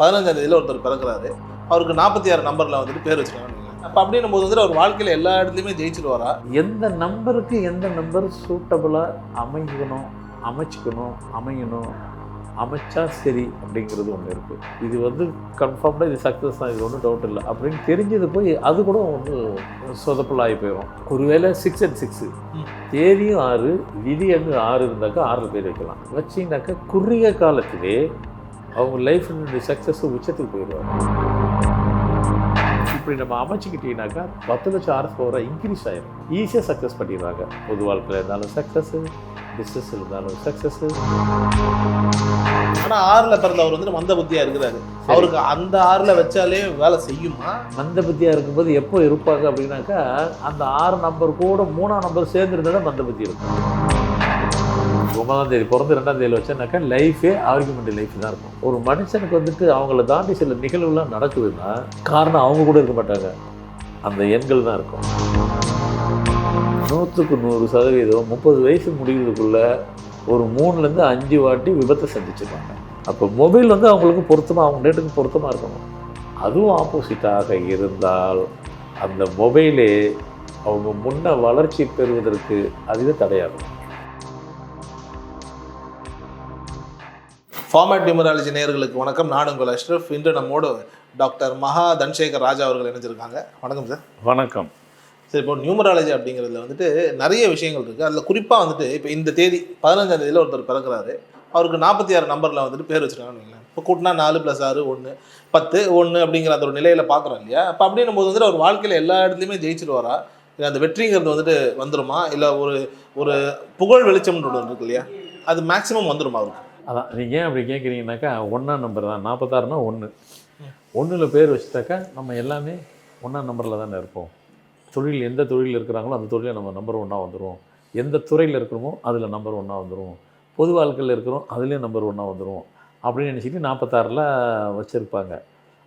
பதினஞ்சாம் தேதியில் ஒருத்தர் பிறக்கிறாரு. அவருக்கு நாற்பத்தி ஆறு நம்பரில் வந்துட்டு பேர் வச்சுருக்காங்க. அப்போ அப்படின்னும் போது வந்துட்டு அவர் வாழ்க்கையில் எல்லா இடத்துலையுமே ஜெயிச்சிருவாரா? எந்த நம்பருக்கு எந்த நம்பர் சூட்டபுளாக அமைக்கணும் அமைச்சிக்கணும் அமையணும் அமைச்சா சரி அப்படிங்கிறது ஒன்று இருக்குது இது வந்து கன்ஃபார்ம்டாக இது சக்ஸஸ் தான் இது ஒன்றும் டவுட் இல்லை. அப்படின்னு தெரிஞ்சது போய் அது கூட ஒன்று சொதப்பலாகி போயிடும் ஒருவேளை சிக்ஸ் அண்ட் சிக்ஸு. தேதியும் ஆறு விதி அண்டு ஆறு இருந்தாக்கா ஆறில் பேர் வைக்கலாம். வச்சிங்கனாக்கா குறுகிய காலத்திலே அவங்க லைஃப்னுடைய சக்ஸஸ் உச்சத்துக்கு போயிடுவாங்க. இப்படி நம்ம அமைச்சிக்கிட்டீங்கன்னாக்கா பத்து லட்சம் ஆர்எஸ் பவராக இன்க்ரீஸ் ஆயிடும் ஈஸியாக சக்ஸஸ் பண்ணிடுறாங்க பொது வாழ்க்கையில் இருந்தாலும் சக்ஸஸ்ஸு பிஸ்னஸ் இருந்தாலும் சக்ஸஸ்ஸு ஆனால் ஆறில் பிறந்தவர் வந்துட்டு மந்த புத்தியாக இருக்கிறாரு. அவருக்கு அந்த ஆறில் வச்சாலே வேலை செய்யுமா? மந்த புத்தியாக இருக்கும்போது எப்போ இருப்பாங்க அப்படின்னாக்கா அந்த ஆறு நம்பர் கூட மூணாம் நம்பர் சேர்ந்துருந்தா தான் மந்த புத்தி இருக்கும். ஒன்பதாம் தேதி பிறந்து ரெண்டாம் தேதியில் வச்சானாக்கா லைஃபே ஆர்குமெண்ட் லைஃப் தான் இருக்கும். ஒரு மனுஷனுக்கு வந்துட்டு அவங்கள தாண்டி சில நிகழ்வுலாம் நடக்குதுன்னா காரணம் அவங்க கூட இருக்க மாட்டாங்க. அந்த எண்கள் தான் இருக்கும். நூற்றுக்கு நூறு சதவீதம் முப்பது வயசு முடிகிறதுக்குள்ளே ஒரு மூணுலேருந்து அஞ்சு வாட்டி விபத்தை சந்திச்சிருப்பாங்க. அப்போ மொபைல் வந்து அவங்களுக்கு பொருத்தமாக அவங்க டேட்டுக்கு பொருத்தமாக இருக்கணும். அதுவும் ஆப்போசிட்டாக இருந்தால் அந்த மொபைலே அவங்க முன்ன வளர்ச்சி பெறுவதற்கு அதுவே தடையாகும். ஃபார்மேட் நியூமராலஜி நேயர்களுக்கு வணக்கம். நான் உங்கள் அஷ்ரஃப் இன்று நம்மோடு டாக்டர் மகா தன்சேகர் ராஜா அவர்கள் இணைஞ்சிருக்காங்க. வணக்கம் சார். வணக்கம். சரி இப்போ நியூமராலஜி அப்படிங்கிறதுல வந்துட்டு நிறைய விஷயங்கள் இருக்குது அதில் குறிப்பாக வந்துட்டு இப்போ இந்த தேதி பதினஞ்சாம் தேதியில் ஒருத்தர் பிறக்கிறாரு. அவருக்கு நாற்பத்தி ஆறு நம்பரில் வந்துட்டு பேர் வச்சுருக்காங்கன்னு இப்போ கூட்டினா நாலு ப்ளஸ் ஆறு ஒன்று பத்து ஒன்று அப்படிங்கிற அந்த ஒரு நிலையில் பார்க்குறோம் இல்லையா? அப்போ அப்படின்னும் போது வந்துட்டு அவர் வாழ்க்கையில் எல்லா இடத்துலையுமே ஜெயிச்சிருவாரா? இல்லை அந்த வெற்றிங்கிறது வந்துட்டு வந்துருமா? இல்லை ஒரு ஒரு புகழ் வெளிச்சம்னு ஒன்று இருக்கு இல்லையா? அது மேக்ஸிமம் வந்துருமா அவருக்கு? அதான் நீங்கள் ஏன் அப்படி கேட்குறீங்கனாக்கா ஒன்றாம் நம்பர் தான். நாற்பத்தாறுனா ஒன்று ஒன்றில் பேர் வச்சுட்டாக்கா நம்ம எல்லாமே ஒன்றாம் நம்பரில் தானே இருப்போம். தொழில் எந்த தொழில் இருக்கிறாங்களோ அந்த தொழிலில் நம்ம நம்பர் ஒன்றா வந்துடும் எந்த துறையில் இருக்கிறோமோ அதில் நம்பர் ஒன்றா வந்துடும் பொது வாழ்க்கையில் இருக்கிறோம் அதுலேயும் நம்பர் ஒன்றா வந்துடும் அப்படின்னு நினச்சிட்டு நாற்பத்தாறில் வச்சுருப்பாங்க.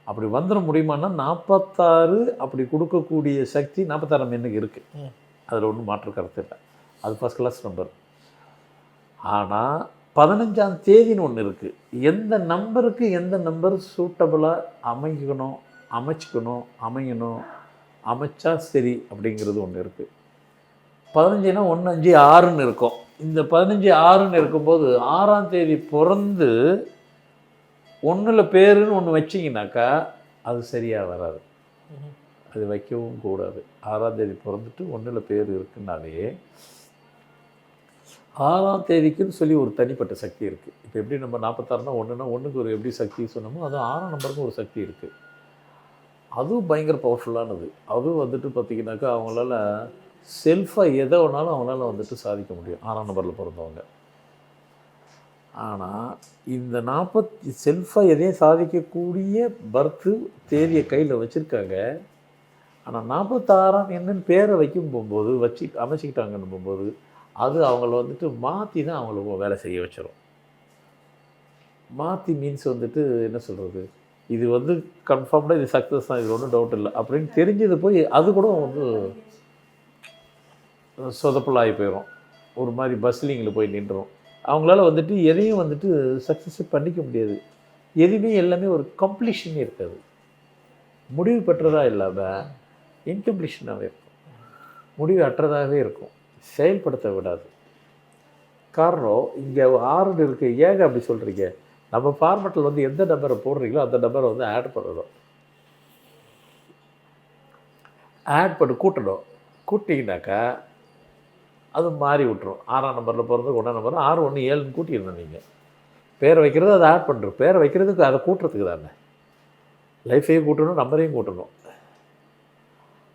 அப்படி வந்துட முடியுமான்னா நாற்பத்தாறு அப்படி கொடுக்கக்கூடிய சக்தி நாற்பத்தாறாம் எண்ணுக்கு இருக்குது. அதில் ஒன்றும் மாற்று கருத்து இல்லை. அது ஃபஸ்ட் கிளாஸ் நம்பர் ஆனால் பதினஞ்சாம் தேதின்னு ஒன்று இருக்குது எந்த நம்பருக்கு எந்த நம்பர் சூட்டபுளாக அமைக்கணும் அமைச்சிக்கணும் அமையணும் அமைச்சா சரி அப்படிங்கிறது ஒன்று இருக்குது பதினஞ்சுனா ஒன்று அஞ்சு ஆறுன்னு இருக்கும். இந்த பதினஞ்சு ஆறுன்னு இருக்கும்போது ஆறாம் தேதி பிறந்து ஒன்றில் பேருன்னு ஒன்று வச்சிங்கனாக்கா அது சரியாக வராது. அது வைக்கவும் கூடாது. ஆறாம் தேதி பிறந்துட்டு ஒன்றில் பேர் இருக்குன்னாலே ஆறாம் தேதிக்குன்னு சொல்லி ஒரு தனிப்பட்ட சக்தி இருக்குது இப்போ எப்படி நம்ம நாற்பத்தாறுனா ஒன்றுனா ஒன்றுக்கு ஒரு எப்படி சக்தி சொன்னோமோ அது ஆறாம் நம்பருக்கு ஒரு சக்தி இருக்குது அதுவும் பயங்கர பவர்ஃபுல்லானது அதுவும் வந்துட்டு பார்த்திங்கனாக்கா அவங்களால செல்ஃபாக எதை வேணாலும் அவங்களால வந்துட்டு சாதிக்க முடியும். ஆறாம் நம்பரில் பிறந்தவங்க. ஆனால் இந்த நாற்பத்தி செல்ஃபாக எதையும் சாதிக்கக்கூடிய பர்த்து தேதியை கையில் வச்சுருக்காங்க. ஆனால் நாற்பத்தாறாம் என்னன்னு பேரை வைக்கும் போகும்போது வச்சு அமைச்சிக்கிட்டாங்கன்னு போகும்போது அது அவங்கள வந்துட்டு மாற்றி தான் அவங்கள வேலை செய்ய வச்சிடும் மாற்றி மீன்ஸ் வந்துட்டு என்ன சொல்கிறது இது வந்து கன்ஃபார்ம்டாக இது சக்ஸஸ் தான் இது ஒன்றும் டவுட் இல்லை. அப்படின்னு தெரிஞ்சது போய் அது கூட வந்து சொதப்பலாகி போயிடும் ஒரு மாதிரி பஸ்லிங்கில் போய் நின்றுடும் அவங்களால வந்துட்டு எதையும் வந்துட்டு சக்ஸஸ் பண்ணிக்க முடியாது. எதுவுமே எல்லாமே ஒரு கம்ப்ளீஷனே இருக்காது. முடிவு பெற்றதாக இல்லாமல் இன்கம்ப்ளீஷனாகவே இருக்கும். முடிவு அற்றதாகவே இருக்கும். செயல்படுத்த விடாது காரணம் இங்கே ஆறுன்னு இருக்கு. ஏங்க அப்படி சொல்கிறீங்க நம்ம ஃபார்மெட்டில் வந்து எந்த நம்பரை போடுறீங்களோ அந்த நம்பரை வந்து ஆட் பண்ணணும். ஆட் பண்ணி கூட்டணும். கூட்டிங்கனாக்கா அது மாறி விட்டுரும். ஆறாம் நம்பரில் போகிறதுக்கு ஒன்றாம் நம்பர் ஆறு ஒன்று ஏழுன்னு கூட்டிடணும் நீங்கள் பேரை வைக்கிறது அதை ஆட் பண்ணுறோம் பேரை வைக்கிறதுக்கு அதை கூட்டுறதுக்கு தானே. லைஃபையும் கூட்டணும் நம்பரையும் கூட்டணும்.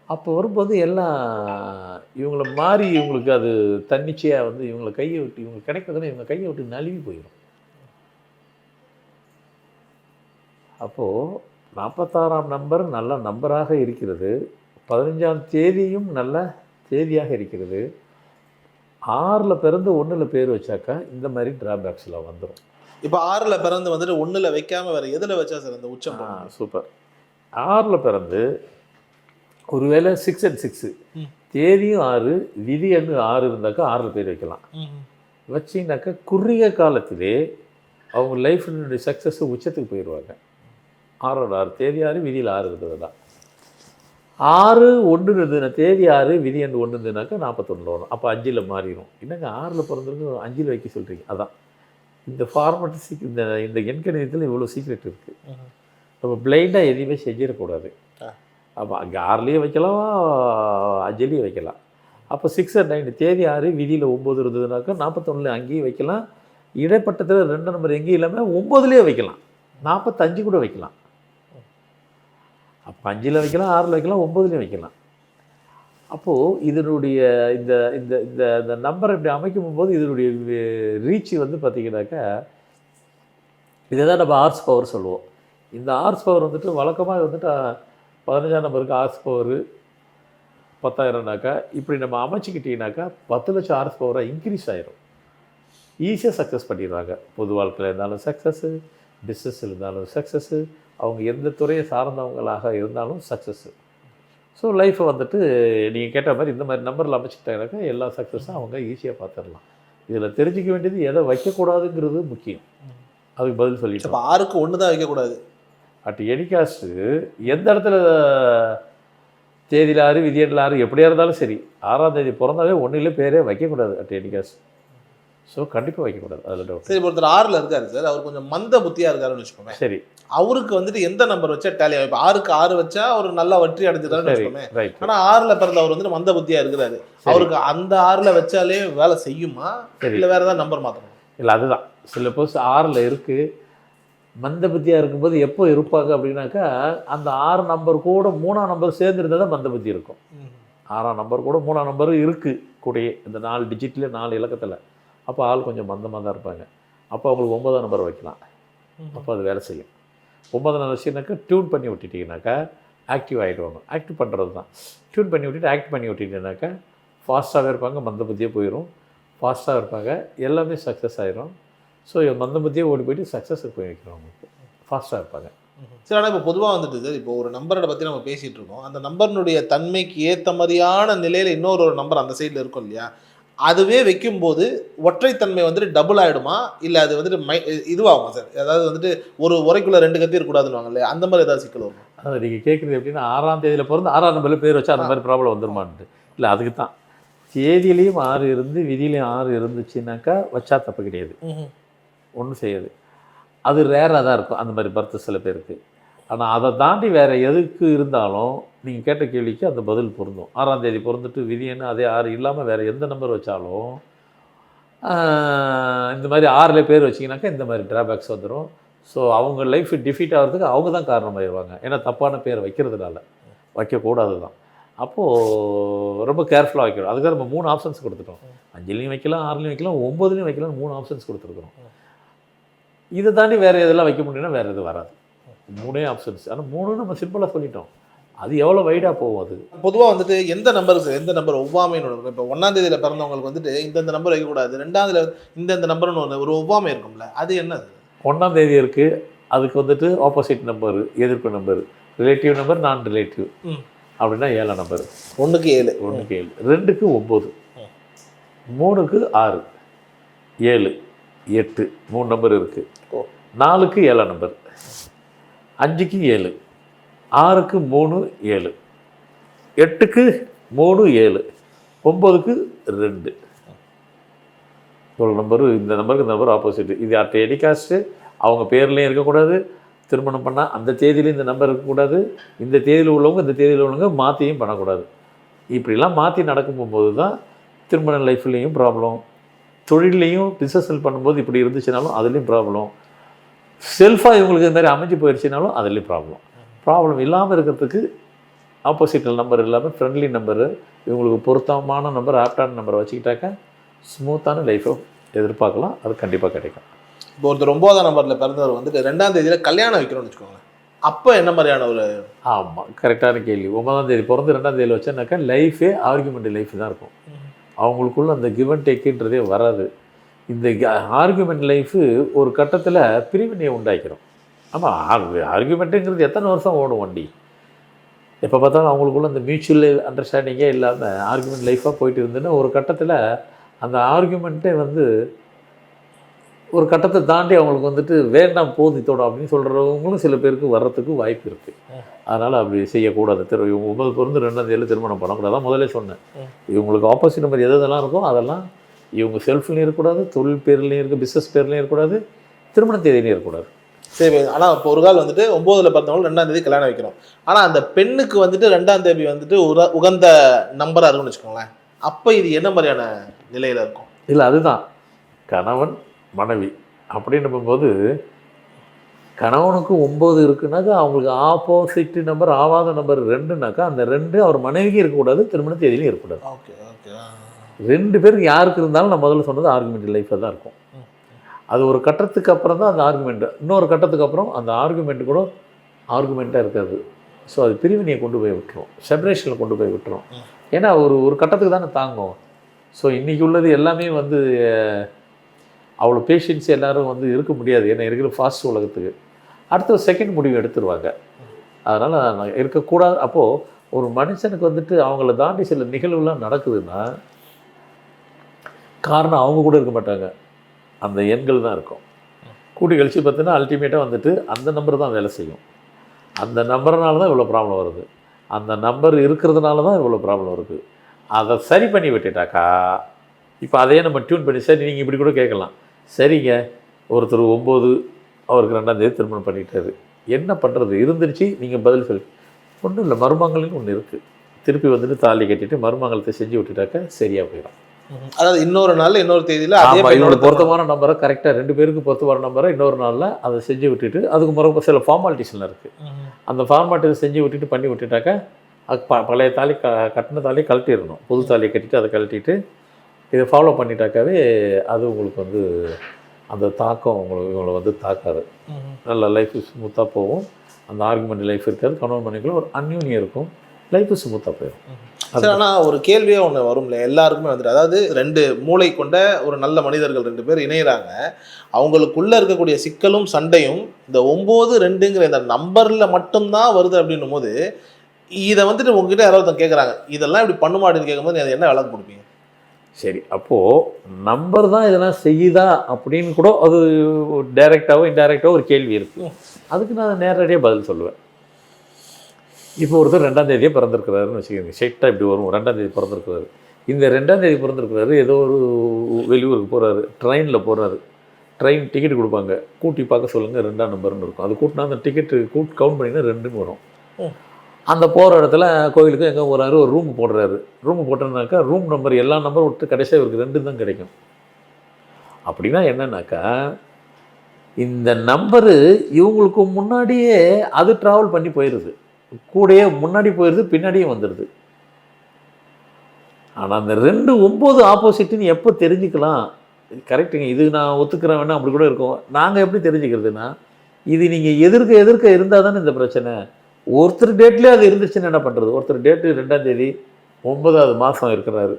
அப்போ வரும்போது எல்லாம் இவங்கள மாறி இவங்களுக்கு அது தன்னிச்சையாக வந்து இவங்களை கையை விட்டு இவங்க கிடைக்கிறதுனா இவங்க கையை விட்டு நழுவி போயிடும் அப்போது நாற்பத்தாறாம் நம்பர் நல்ல நம்பராக இருக்கிறது. பதினஞ்சாம் தேதியும் நல்ல தேதியாக இருக்கிறது. ஆறில் பிறந்து ஒன்றில் பேர் வச்சாக்கா இந்த மாதிரி டிராபேக்ஸ்லாம் வந்துடும் இப்போ ஆறில் பிறந்து வந்துட்டு ஒன்றில் வைக்காம வேற எதில் வச்சா சார் அந்த உச்சம்? சூப்பர் ஆறில் பிறந்து ஒருவேளை சிக்ஸ் அண்ட் சிக்ஸு. தேதியும் ஆறு விதி அண்டு ஆறு இருந்தாக்கா ஆறில் பேர் வைக்கலாம். வச்சிங்கனாக்கா குறுகிய காலத்திலே அவங்க லைஃப்னுடைய சக்ஸஸ் உச்சத்துக்கு போயிடுவாங்க ஆறோட ஆறு தேதி ஆறு விதியில் ஆறு இருந்தது தான் ஆறு ஒன்று இருந்ததுன்னா தேதி ஆறு விதி எண் ஒன்று இருந்ததுனாக்கா நாற்பத்தொன்னில் வரும். அப்போ அஞ்சில் மாறிடும் என்னங்க ஆறில் பிறந்திருக்கு அஞ்சில் வைக்க சொல்கிறீங்க அதான். இந்த ஃபார்மட் சீக் இந்த இந்த எண்கணிதத்தில் இவ்வளோ சீக்ரெட் இருக்குது நம்ம பிளைண்டாக எதையுமே செஞ்சிடக்கூடாது. அப்போ அங்கே ஆறுலேயே வைக்கலாம் அஞ்சுலேயும் வைக்கலாம். அப்போ சிக்ஸ் அண்ட் நைன் தேதி ஆறு விதியில் ஒம்பது இருந்ததுனாக்கா நாற்பத்தொன்னில் அங்கேயும் வைக்கலாம். இடைப்பட்டத்தில் ரெண்டு நம்பர் எங்கேயும் இல்லாமல் ஒம்போதுலேயே வைக்கலாம். நாற்பத்தஞ்சு கூட வைக்கலாம். அப்போ அஞ்சில் வைக்கலாம் ஆறில் வைக்கலாம் ஒம்போதுலேயும் வைக்கலாம். அப்போது இதனுடைய இந்த இந்த இந்த இந்த நம்பரை இப்படி அமைக்கும் போது இதனுடைய ரீச் வந்து பார்த்திங்கனாக்கா இதை தான் நம்ம ஆர்ஸ் பவர் சொல்லுவோம். இந்த ஆர்ஸ் பவர் வந்துட்டு வழக்கமாக வந்துட்டு பதினஞ்சாம் நம்பருக்கு ஆர்ஸ் பவர் பத்தாயிரம்னாக்கா இப்படி நம்ம அமைச்சிக்கிட்டீங்கனாக்கா பத்து லட்சம் ஆர்ஸ் பவராக இன்க்ரீஸ் ஆயிரும். ஈஸியாக சக்ஸஸ் பண்ணிடுறாங்க. பொது வாழ்க்கையில் இருந்தாலும் சக்ஸஸ்ஸு பிஸ்னஸ் இருந்தாலும் சக்ஸஸ்ஸு அவங்க எந்த துறையை சார்ந்தவங்களாக இருந்தாலும் சக்ஸஸ்ஸு ஸோ லைஃப்பை வந்துட்டு நீங்கள் கேட்ட மாதிரி இந்த மாதிரி நம்பரில் அமைச்சிக்கிட்டாங்கனாக்கா எல்லா சக்ஸஸும் அவங்க ஈஸியாக பார்த்துடலாம். இதில் தெரிஞ்சிக்க வேண்டியது எதை வைக்கக்கூடாதுங்கிறது முக்கியம். அதுக்கு பதில் சொல்லிட்டு இப்போ ஆறுக்கு ஒன்று தான் வைக்கக்கூடாது. அட் எனிகாஸ்ட்டு எந்த இடத்துல தேதியில் ஆறு விதியடில் ஆறு எப்படியா இருந்தாலும் சரி ஆறாம் தேதி பிறந்தாவே ஒன்றிலே பேரே வைக்கக்கூடாது அட் எனிகாஸ்ட் ஸோ கண்டிப்பாக வைக்கக்கூடாது அதில் டவுட் சரி ஒருத்தர் ஆறில் இருக்காரு சார் அவர் கொஞ்சம் மந்த புத்தியாக இருக்காருன்னு வச்சுக்கோங்க சரி. அவருக்கு வந்துட்டு எந்த நம்பர் வச்சா டேலி ஆகும்? இப்போ ஆறுக்கு ஆறு வச்சா அவர் நல்லா வெற்றி அடைஞ்சிட்டாருன்னு சரி வச்சுக்கோமே. ரைட் ஆனா ஆறுல பிறந்தவர் வந்துட்டு மந்த புத்தியா இருக்கிறாரு. அவருக்கு அந்த ஆறுல வச்சாலே வேலை செய்யுமா? இல்ல வேற ஏதாவது நம்பர் மாத்தணும்? இல்லை அதுதான். சில போஸ் ஆறில் இருக்குது மந்த புத்தியாக இருக்கும்போது எப்போ இருப்பாங்க அப்படின்னாக்கா அந்த ஆறு நம்பர் கூட மூணாம் நம்பர் சேர்ந்துருந்தா தான் மந்த புத்தி இருக்கும் ஆறாம் நம்பர் கூட மூணாம் நம்பர் இருக்குது கூடயே. இந்த நாலு டிஜிட்டில் நாலு இலக்கத்தில். அப்போ ஆள் கொஞ்சம் மந்தமாக தான் இருப்பாங்க. அப்போ அவங்களுக்கு ஒன்பதாம் நம்பர் வைக்கலாம். அப்போ அது வேலை செய்யும். ஒன்பதாம் நம்பர் வச்சுனாக்கா டியூன் பண்ணி விட்டுட்டீங்கனாக்கா ஆக்டிவ் ஆகிடுவாங்க ஆக்டிவ் பண்ணுறது தான். டியூன் பண்ணி விட்டுட்டு ஆக்ட் பண்ணி விட்டுட்டீங்கனாக்கா ஃபாஸ்ட்டாகவே இருப்பாங்க மந்த புத்தியே போயிடும் ஃபாஸ்ட்டாக இருப்பாங்க எல்லாமே சக்ஸஸ் ஆயிரும். ஸோ மந்த புத்தியே ஓடி போயிட்டு சக்ஸஸுக்கு போய் வைக்கிறோம் அவங்களுக்கு ஃபாஸ்ட்டாக இருப்பாங்க. சரி ஆனா இப்போ பொதுவா வந்துட்டு சார் இப்போ ஒரு நம்பரை பத்தி நம்ம பேசிட்டு இருக்கோம். அந்த நம்பர்னுடைய தன்மைக்கு ஏத்த மாதிரியான நிலையில இன்னொரு ஒரு நம்பர் அந்த சைடுல இருக்கும் இல்லையா? அதுவே வைக்கும்போது ஒற்றைத்தன்மை வந்துட்டு டபுள் ஆயிடுமா? இல்ல அது வந்துட்டு மை இதுவாகுமா சார் அதாவது வந்துட்டு ஒரு உரைக்குள்ள ரெண்டு கத்தி இருக்கக்கூடாதுன்னு இல்லையா? அந்த மாதிரி ஏதாவது சிக்கல் வரும்? அது நீங்கள் கேட்குறது எப்படின்னா ஆறாம் தேதியில் பிறந்து ஆறாம் நம்பரில் பேர் வச்சா அந்த மாதிரி ப்ராப்ளம் வந்துருமான்ட்டு. இல்லை அதுக்கு தான் தேதியிலையும் ஆறு இருந்து விதியிலையும் ஆறு இருந்துச்சுனாக்கா வச்சா தப்பு கிடையாது. ஒன்றும் செய்யாது. அது ரேராக தான் இருக்கும். அந்த மாதிரி பர்த்து சில பேருக்கு. ஆனால் அதை தாண்டி வேறு எதுக்கு இருந்தாலும் நீங்கள் கேட்ட கேள்விக்கு அந்த பதில் பொருந்தும். ஆறாம் தேதி பிறந்துட்டு விதியன்னு அதே ஆறு இல்லாமல் வேறு எந்த நம்பர் வச்சாலும் இந்த மாதிரி ஆறில் பேர் வச்சிங்கனாக்கா இந்த மாதிரி ட்ராபேக்ஸ் வந்துடும் ஸோ அவங்க லைஃப் டிஃபீட் ஆகிறதுக்கு அவங்க தான் காரணமாயிருவாங்க. ஏன்னா தப்பான பேர் வைக்கிறதுனால. வைக்கக்கூடாது தான் அப்போது ரொம்ப கேர்ஃபுல்லாக வைக்கணும். அதுக்காக நம்ம மூணு ஆப்ஷன்ஸ் கொடுத்துட்டோம். அஞ்சுலேயும் வைக்கலாம் ஆறுலேயும் வைக்கலாம் ஒம்பதுலேயும் வைக்கலாம் மூணு ஆப்ஷன்ஸ் கொடுத்துருக்குறோம். இதை தாண்டி வேறு எதெல்லாம் வைக்க முடியும்னா வேறு எதுவும் வராது. மூணே ஆப்ஷன்ஸ் ஆனால் மூணு நம்ம சிம்பிளாக சொல்லிட்டோம். அது எவ்வளோ வைடாக போகும் அது? பொதுவா வந்துட்டு எந்த நம்பருக்கு சார் எந்த நம்பர் ஒவ்வாமைன்னு ஒன்று இப்போ ஒன்னாம் தேதியில பிறந்தவங்களுக்கு வந்துட்டு இந்தந்த நம்பர் வைக்கக்கூடாது ரெண்டாவதுல இந்தந்த நம்பர்னு ஒன்று ஒரு ஒவ்வாமை இருக்கும்ல. அது என்னது? ஒன்றாம் தேதி இருக்குது அதுக்கு வந்துட்டு ஆப்போசிட் நம்பர் எதிர்ப்பு நம்பர் ரிலேட்டிவ் நம்பர் நான் ரிலேட்டிவ். அப்படின்னா ஏழாம் நம்பர் ஒண்ணுக்கு ஏழு. ஒன்றுக்கு ஏழு. ரெண்டுக்கு ஒம்பது. மூணுக்கு ஆறு. ஏழு. எட்டு. மூணு நம்பர் இருக்குது. நாலுக்கு ஏழாம் நம்பர் அஞ்சுக்கு ஏழு. ஆறுக்கு மூணு ஏழு. எட்டுக்கு மூணு ஏழு. ஒம்பதுக்கு ரெண்டு. இவ்வளோ நம்பரு இந்த நம்பருக்கு இந்த நம்பர் ஆப்போசிட் இது அட் எடிகாஸ்ட்டு அவங்க பேர்லேயும் இருக்கக்கூடாது. திருமணம் பண்ணால் அந்த தேதியிலையும் இந்த நம்பர் இருக்கக்கூடாது. இந்த தேதியில் உள்ளவங்க இந்த தேதியில் உள்ளவங்க மாற்றியும் பண்ணக்கூடாது. இப்படிலாம் மாற்றி நடக்கும் போது தான் திருமண லைஃப்லேயும் ப்ராப்ளம் தொழிலையும் பிஸ்னஸ் பண்ணும்போது இப்படி இருந்துச்சுனாலும் அதுலேயும் ப்ராப்ளம் செல்ஃபாக இவங்களுக்கு இந்த மாதிரி அமைஞ்சு போயிடுச்சுனாலும் அதுலேயும் ப்ராப்ளம் ப்ராப்ளம் இல்லாமல் இருக்கிறதுக்கு ஆப்போசிட்டில் நம்பர் இல்லாமல் ஃப்ரெண்ட்லி நம்பரு இவங்களுக்கு பொருத்தமான நம்பர் ஆப்டான நம்பரை வச்சுக்கிட்டாக்கா ஸ்மூத்தான லைஃப்பை எதிர்பார்க்கலாம். அது கண்டிப்பாக கிடைக்கும். இப்போ ஒருத்தர் ஒன்பதாம் நம்பர்ல பிறந்தவர் வந்துட்டு ரெண்டாம் தேதியில கல்யாணம் வைக்கணும்னு வச்சுக்கோங்க அப்போ என்ன மாதிரியான ஒரு ஆமாம் கரெக்டான கேள்வி. ஒன்பதாம் தேதி பிறந்து ரெண்டாம் தேதியில் வச்சானாக்கா லைஃபே ஆர்குமெண்ட் லைஃப் தான் இருக்கும். அவங்களுக்குள்ள அந்த கிவ் அண்ட் டேக்குன்றதே வராது. இந்த ஆர்குமெண்ட் லைஃபு ஒரு கட்டத்தில் பிரிவினையை உண்டாக்கிறோம் ஆமாம் ஆர்குமெண்ட்டுங்கிறது எத்தனை வருஷம் ஓடும் வண்டி? எப்போ பார்த்தாலும் அவங்களுக்குள்ள அந்த மியூச்சுவல் அண்டர்ஸ்டாண்டிங்கே இல்லாமல் ஆர்குமெண்ட் லைஃபாக போயிட்டு இருந்துன்னா ஒரு கட்டத்தில் அந்த ஆர்குமெண்ட்டே வந்து ஒரு கட்டத்தை தாண்டி அவங்களுக்கு வந்துட்டு வேண்டாம் போதித்தோட அப்படின்னு சொல்கிறவங்களும் சில பேருக்கு வர்றதுக்கு வாய்ப்பு இருக்குது அதனால் அப்படி செய்யக்கூடாது. திரு இவங்க ஒன்பது பிறந்து ரெண்டாம் தேதியில் திருமணம் பண்ணக்கூடாது முதல்ல சொன்னேன். இவங்களுக்கு ஆப்போசிட் எது எதெல்லாம் இருக்கோ அதெல்லாம் இவங்க செல்ஃப்லையும் இருக்கக்கூடாது தொழில் பேர்லையும் இருக்க பிஸ்னஸ் பேர்லையும் இருக்கக்கூடாது திருமண தேதியிலையும் இருக்கக்கூடாது. சரி ஆனா இப்போ ஒரு கால் வந்துட்டு ஒன்பதுல பிறந்தவங்க ரெண்டாம் தேதி கல்யாணம் வைக்கிறோம். ஆனா அந்த பெண்ணுக்கு வந்துட்டு ரெண்டாம் தேதி வந்துட்டு உர- உகந்த நம்பரா இருக்கும்னு வச்சுக்கோங்களேன். அப்ப இது என்ன மாதிரியான நிலையில இருக்கும்? இல்லை அதுதான். கணவன் மனைவி. அப்படின்னு போது கணவனுக்கு ஒம்பது இருக்குனாக்கா அவங்களுக்கு ஆப்போசிட் நம்பர் ஆவாத நம்பர் ரெண்டுனாக்கா அந்த ரெண்டு அவர் மனைவிக்கு இருக்கக்கூடாது திருமண தேதியிலையும் இருக்கக்கூடாது. ஓகே ஓகே ரெண்டு பேருக்கு யாருக்கு இருந்தாலும் நான் முதல்ல சொன்னது ஆர்குமெண்ட் லைஃப்பில் தான் இருக்கும். அது ஒரு கட்டத்துக்கு அப்புறம் தான் அந்த ஆர்குமெண்ட் இன்னொரு கட்டத்துக்கு அப்புறம் அந்த ஆர்குமெண்ட் கூட ஆர்குமெண்ட்டாக இருக்காது. ஸோ அது பிரிவினையை கொண்டு போய் விட்டுரும். செப்பரேஷனில் கொண்டு போய் விட்டுரும். ஏன்னா ஒரு ஒரு கட்டத்துக்கு தானே தாங்கும். ஸோ இன்றைக்கி உள்ளது எல்லாமே வந்து அவ்வளோ பேஷன்ஸ் எல்லோரும் வந்து இருக்க முடியாது. ஏன்னா இருக்கிற ஃபாஸ்ட் உலகத்துக்கு. அடுத்த செகண்ட் முடிவு எடுத்துருவாங்க. அதனால் இருக்கக்கூடாது. அப்போது ஒரு மனுஷனுக்கு வந்துட்டு அவங்கள தாண்டி சில நிகழ்வுலாம் நடக்குதுன்னா காரணம் அவங்க கூட இருக்க மாட்டாங்க. அந்த எண்கள் தான் இருக்கும். கூட்டி கழிச்சு பார்த்தீங்கன்னா அல்டிமேட்டாக வந்துட்டு அந்த நம்பர் தான் வேலை செய்யும். அந்த நம்பர்னால தான் இவ்வளோ ப்ராப்ளம் வருது. அந்த நம்பர் இருக்கிறதுனால தான் இவ்வளோ ப்ராப்ளம் வருது. அதை சரி பண்ணி விட்டுட்டாக்கா இப்போ அதையே நம்ம டியூன் பண்ணி சரி நீங்கள் இப்படி கூட கேட்கலாம். சரிங்க. ஒருத்தர் ஒம்பது அவருக்கு ரெண்டாம் தேதி திருமணம் பண்ணிட்டாரு. என்ன பண்ணுறது இருந்துருச்சு நீங்கள் பதில் சொல்லி. ஒன்றும் இல்லை மருமங்கள்னு ஒன்று இருக்குது திருப்பி வந்துட்டு தாலி கட்டிட்டு மருமங்கலத்தை செஞ்சு விட்டுட்டாக்கா சரியாக போயிடும் அதாவது இன்னொரு நாள்ல இன்னொரு தேதியில ஆமாம் இதோட பொருத்தமான நம்பரை கரெக்டாக ரெண்டு பேருக்கு பொருத்தமான நம்பரை இன்னொரு நாளில் அதை செஞ்சு விட்டுட்டு அதுக்கு முறை சில ஃபார்மாலிட்டிஸ்லாம் இருக்குது. அந்த ஃபார்மாலிட்டிஸ் செஞ்சு விட்டுட்டு பண்ணி விட்டுட்டாக்கா பழைய தாலி க கட்டின தாலி கழட்டிடணும். புது தாலியை கட்டிட்டு அதை கழட்டிட்டு இதை ஃபாலோ பண்ணிட்டாக்காவே அது உங்களுக்கு வந்து அந்த தாக்கம் உங்களுக்கு இவங்களை வந்து தாக்காது. நல்ல லைஃப் ஸ்மூத்தாக போகும். அந்த ஆர்குமெண்ட் லைஃப் இருக்காது கணவன் மனைவிக்குள்ள ஒரு அந்யூன்யம் இருக்கும். லைஃப் ஸ்மூத்தாக போயிடும். சரி ஆனா ஒரு கேள்வியே ஒண்ணு வரும்ல. எல்லாருக்குமே வந்துட்டு அதாவது ரெண்டு மூளை கொண்ட ஒரு நல்ல மனிதர்கள் ரெண்டு பேர் இணையறாங்க. அவங்களுக்குள்ள இருக்கக்கூடிய சிக்கலும் சண்டையும் இந்த ஒன்பது ரெண்டுங்கிற இந்த நம்பர்ல மட்டும்தான் வருது அப்படின்னும் போது இதை வந்துட்டு உங்ககிட்ட யாராவது கேட்குறாங்க இதெல்லாம் இப்படி பண்ணுமாடுன்னு கேட்கும்போது நீ அதை என்ன விளக்கு கொடுப்பீங்க? சரி அப்போது நம்பர் தான் இதெல்லாம் செய்யுதா அப்படின்னு கூட அது டைரெக்டாகவோ இன்டைரக்டாகவோ ஒரு கேள்வி இருக்குது அதுக்கு நான் நேரடியாக பதில் சொல்லுவேன். இப்போ ஒருத்தர் ரெண்டாம் தேதியே பிறந்திருக்கிறாருன்னு வச்சுக்கோங்க. ஸ்ட்ரெயிட்டாக இப்படி வரும். ரெண்டாம் தேதி பிறந்திருக்கிறாரு. இந்த ரெண்டாம் தேதி பிறந்திருக்கிறாரு ஏதோ ஒரு வெளியூருக்கு போகிறாரு ட்ரெயினில் போகிறாரு ட்ரெயின் டிக்கெட் கொடுப்பாங்க. கூட்டி பார்க்க சொல்லுங்கள் ரெண்டாம் நம்பர்னு இருக்கும். அது கூட்டினா அந்த டிக்கெட்டு கூட் கவுண்ட் பண்ணிங்கன்னா ரெண்டுன்னு வரும். அந்த போகிற இடத்துல கோயிலுக்கு எங்கே போகிறாரு? ஒரு ரூம் போடுறாரு. ரூம் போட்டோம்னாக்கா ரூம் நம்பர் எல்லா நம்பரும் விட்டு கடைசியாக இவருக்கு ரெண்டு தான் கிடைக்கும். அப்படின்னா என்னன்னாக்கா இந்த நம்பரு இவங்களுக்கு முன்னாடியே அது ட்ராவல் பண்ணி போயிடுது. கூடயே முன்னாடி போயிடுது பின்னாடியே வந்துடுது. ஆனால் அந்த ரெண்டு ஒம்பது ஆப்போசிட்னு எப்போ தெரிஞ்சுக்கலாம்? கரெக்டுங்க இது நான் ஒத்துக்கிறேன் வேணா அப்படி கூட இருக்கும். நாங்கள் எப்படி தெரிஞ்சுக்கிறதுனா இது நீங்கள் எதிர்க்க எதிர்க்க இருந்தால் தானே இந்த பிரச்சனை. ஒருத்தர் டேட்லேயே அது இருந்துச்சுன்னு என்ன பண்ணுறது ஒருத்தர் டேட்டு ரெண்டாந்தேதி ஒன்பதாவது மாதம் இருக்கிறாரு.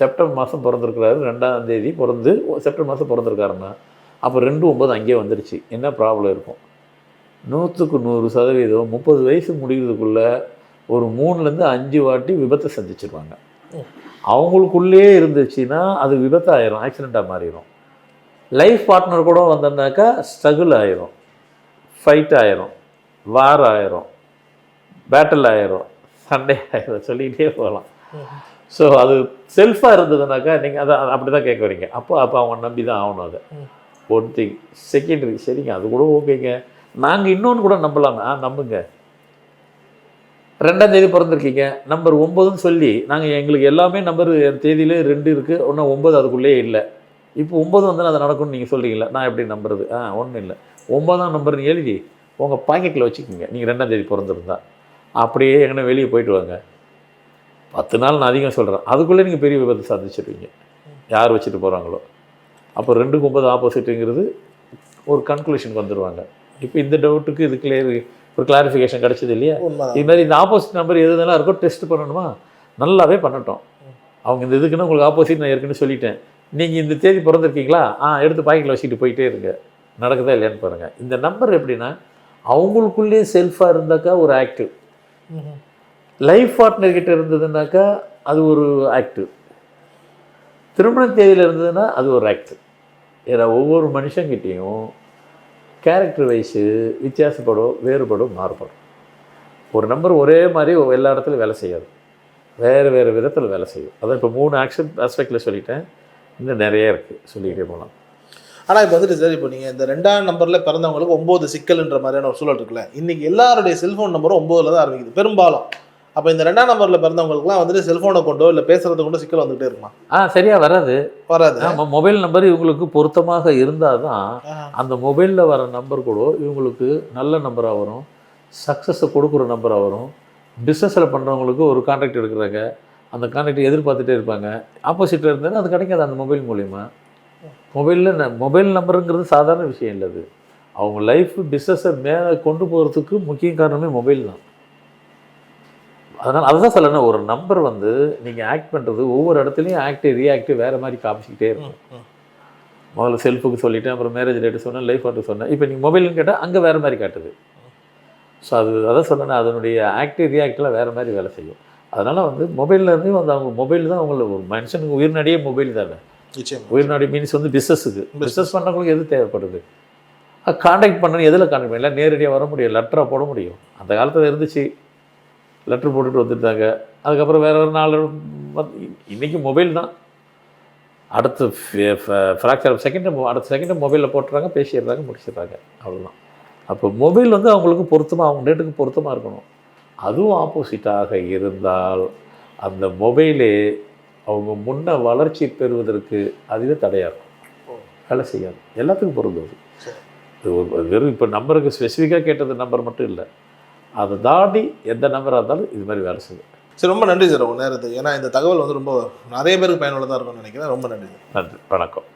செப்டம்பர் மாதம் பிறந்திருக்கிறாரு. ரெண்டாம் தேதி பிறந்து செப்டம்பர் மாதம் பிறந்திருக்காருன்னா அப்போ ரெண்டு ஒம்பது அங்கேயே வந்துருச்சு. என்ன ப்ராப்ளம் இருக்கும்? நூற்றுக்கு நூறு சதவீதம் முப்பது வயசு முடிகிறதுக்குள்ளே ஒரு மூணுலேருந்து அஞ்சு வாட்டி விபத்தை சந்திச்சிருவாங்க. அவங்களுக்குள்ளேயே இருந்துச்சுன்னா அது விபத்தாயிரும் ஆக்சிடெண்ட்டாக மாறிடும் லைஃப் பார்ட்னர் கூட வந்தோம்னாக்கா ஸ்ட்ரகிள் ஆயிரும். ஃபைட் ஆயிரும். வார் ஆயிரும். பேட்டில் ஆயிரும். சண்டே ஆயிரும். சொல்லிக்கிட்டே போகலாம். ஸோ அது செல்ஃபாக இருந்ததுனாக்கா நீங்கள் அதை அப்படி தான் கேட்க வரீங்க. அப்போ அப்போ அவங்க நம்பி தான் ஆகணும் அதை. ஒன் திங் செகண்டரி சரிங்க. அது கூட ஓகேங்க. நாங்கள் இன்னொன்று கூட நம்பலாங்க. ஆ நம்புங்க. ரெண்டாம் தேதி பிறந்திருக்கீங்க. நம்பர் ஒம்பதுன்னு சொல்லி நாங்கள் எங்களுக்கு எல்லாமே நம்பர் தேதியிலே ரெண்டு இருக்குது ஒன்றும் ஒம்பது அதுக்குள்ளேயே இல்லை. இப்போ ஒம்பது வந்து அது நடக்கும்னு நீங்கள் சொல்கிறீங்களா நான் எப்படி நம்புறது? ஆ ஒன்றும் இல்லை. ஒன்பதாம் நம்பர்னு எழுதி உங்கள் பாக்கெட்டில் வச்சுக்கோங்க. நீங்கள் ரெண்டாம் தேதி பிறந்திருந்தா. அப்படியே எங்கன்னா வெளியே போயிட்டு வாங்க. பத்து நாள் நான் அதிகம் சொல்கிறேன் அதுக்குள்ளே நீங்கள் பெரிய விபத்து சந்திச்சிருவீங்க. யார் வச்சுட்டு போகிறாங்களோ அப்போ ரெண்டுக்கு ஒன்பது ஆப்போசிட்டுங்கிறது ஒரு கன்க்ளூஷனுக்கு வந்துடுவாங்க இப்போ இந்த டவுட்டுக்கு இது கிளியர் ஒரு கிளாரிஃபிகேஷன் கிடச்சது இல்லையா? இது மாதிரி இந்த ஆப்போசிட் நம்பர் எது எதெல்லாம் இருக்கோ டெஸ்ட் பண்ணணுமா? நல்லாவே பண்ணட்டும். அவங்க இந்த இதுக்குன்னு உங்களுக்கு ஆப்போசிட் நான் ஏற்கனவே சொல்லிட்டேன். நீங்கள் இந்த தேதி பிறந்திருக்கீங்களா? ஆ எடுத்து பாக்கெட்டில் வச்சுட்டு போயிட்டே இருங்க. நடக்குதா இல்லையான்னு பாருங்கள் இந்த நம்பர் எப்படின்னா அவங்களுக்குள்ளேயே செல்ஃபாக இருந்தாக்கா ஒரு ஆக்டிவ். லைஃப் பார்ட்னர் கிட்ட இருந்ததுனாக்கா அது ஒரு ஆக்டு திருமண தேதியில் இருந்ததுன்னா அது ஒரு ஆக்டு ஏன்னா ஒவ்வொரு மனுஷங்கிட்டேயும் கேரக்டர் வைஸு வித்தியாசப்படும் வேறுபடும் மாறுபடும் ஒரு நம்பர் ஒரே மாதிரி எல்லா இடத்துலையும் வேலை செய்யாது. வேறு வேறு விதத்தில் வேலை செய்யும். அதான் இப்போ மூணு ஆக்ஷன் ஆஸ்பெக்டில் சொல்லிட்டேன். இன்னும் நிறைய இருக்குது சொல்லிக்கிட்டே போகலாம் ஆனால் இப்போ வந்துட்டு சார் இப்போ நீங்கள் இந்த ரெண்டாம் நம்பரில் பிறந்தவங்களுக்கு ஒம்பது சிக்கல்ன்ற மாதிரியான ஒரு சூழல் இருக்குல்ல. இன்னைக்கு எல்லாருடைய செல்ஃபோன் நம்பரும் ஒம்போதுல தான் ஆரம்பிக்குது. பெரும்பாலும். அப்போ இந்த ரெண்டாம் நம்பரில் பிறந்தவங்களுக்குலாம் வந்துட்டு செல்ஃபோனை கொண்டோ இல்லை பேசுறதை கொண்டோ சிக்கல் வந்துகிட்டே இருக்குமா? ஆ சரியாக வராது. வராது. ஆமாம் மொபைல் நம்பர் இவங்களுக்கு பொருத்தமாக இருந்தால் தான். அந்த மொபைலில் வர நம்பர் கூட இவங்களுக்கு நல்ல நம்பராக வரும். சக்ஸஸை கொடுக்குற நம்பராக வரும். பிஸ்னஸில் பண்ணுறவங்களுக்கு ஒரு கான்ட்ராக்ட் எடுக்கிறாங்க. அந்த கான்ட்ராக்ட் எதிர்பார்த்துட்டே இருப்பாங்க. ஆப்போசிட்டில் இருந்தாலும் அது கிடைக்காது அந்த மொபைல் மூலிமா மொபைலில் மொபைல் நம்பருங்கிறது சாதாரண விஷயம் இல்லை அது. அவங்க லைஃப் பிஸ்னஸை மேலே கொண்டு போகிறதுக்கு முக்கிய காரணமே மொபைல் தான். அதனால் அதுதான் சொல்லணும் ஒரு நம்பர் வந்து நீங்கள் ஆக்ட் பண்ணுறது ஒவ்வொரு இடத்துலையும் ஆக்டிவ் ரியாக்டிவ் வேறு மாதிரி காமிச்சிக்கிட்டே இருக்கும். முதல்ல செல்ஃபுக்கு சொல்லிட்டேன் அப்புறம் மேரேஜ் டேட்டு சொன்னேன் லைஃப் சொன்னேன். இப்போ நீங்கள் மொபைல்னு கேட்டால் அங்கே வேறு மாதிரி காட்டுது. ஸோ அது அதான் சொன்னேன் அதனுடைய ஆக்டிவ் ரியாக்டில் வேறு மாதிரி வேலை செய்யும். அதனால் வந்து மொபைல்ல இருந்து வந்து அவங்க மொபைல் தான் அவங்கள ஒரு மனுஷனுக்கு உயிர்நடியே மொபைல் தானே. உயிர்நாடி மீன்ஸ் வந்து பிஸ்னஸுக்கு பிஸ்னஸ் பண்ணுறவங்களுக்கு எது தேவைப்படுது? காண்டாக்ட் பண்ணணும். எதில் காண்டாக்ட் பண்ணல நேரடியாக வர முடியும். லெட்டராக போட முடியும். அந்த காலத்தில் இருந்துச்சு. லெட்டர் போட்டுட்டு வந்துட்டாங்க. அதுக்கப்புறம் வேற ஒரு நாலு இன்னைக்கு மொபைல் தான். அடுத்த ஃப்ராக்சர் செகண்ட் அடுத்த செகண்ட் மொபைலில் போட்டுறாங்க பேசிடுறாங்க முடிச்சிடுறாங்க. அவ்வளோதான் அப்போ மொபைல் வந்து அவங்களுக்கு பொருத்தமாக அவங்க டேட்டுக்கு பொருத்தமாக இருக்கணும். அதுவும் ஆப்போசிட்டாக இருந்தால் அந்த மொபைலே அவங்க முன்ன வளர்ச்சி பெறுவதற்கு அதுவே தடையாக இருக்கும். வேலை செய்யாது. எல்லாத்துக்கும் பொருந்தது சரி. இது ஒரு வெறும் இப்போ நம்பருக்கு ஸ்பெசிஃபிக்காக கேட்டது நம்பர் மட்டும் இல்லை. அதை தாண்டி எந்த நம்பராக இருந்தாலும் இது மாதிரி வேலை செய்யும். சரி ரொம்ப நன்றி சார் உங்கள் நேரத்துக்கு ஏன்னா இந்த தகவல் வந்து ரொம்ப நிறைய பேருக்கு பயனுள்ளதாக இருக்கும்னு நினைக்கிறேன். ரொம்ப நன்றி சார். நன்றி. வணக்கம்.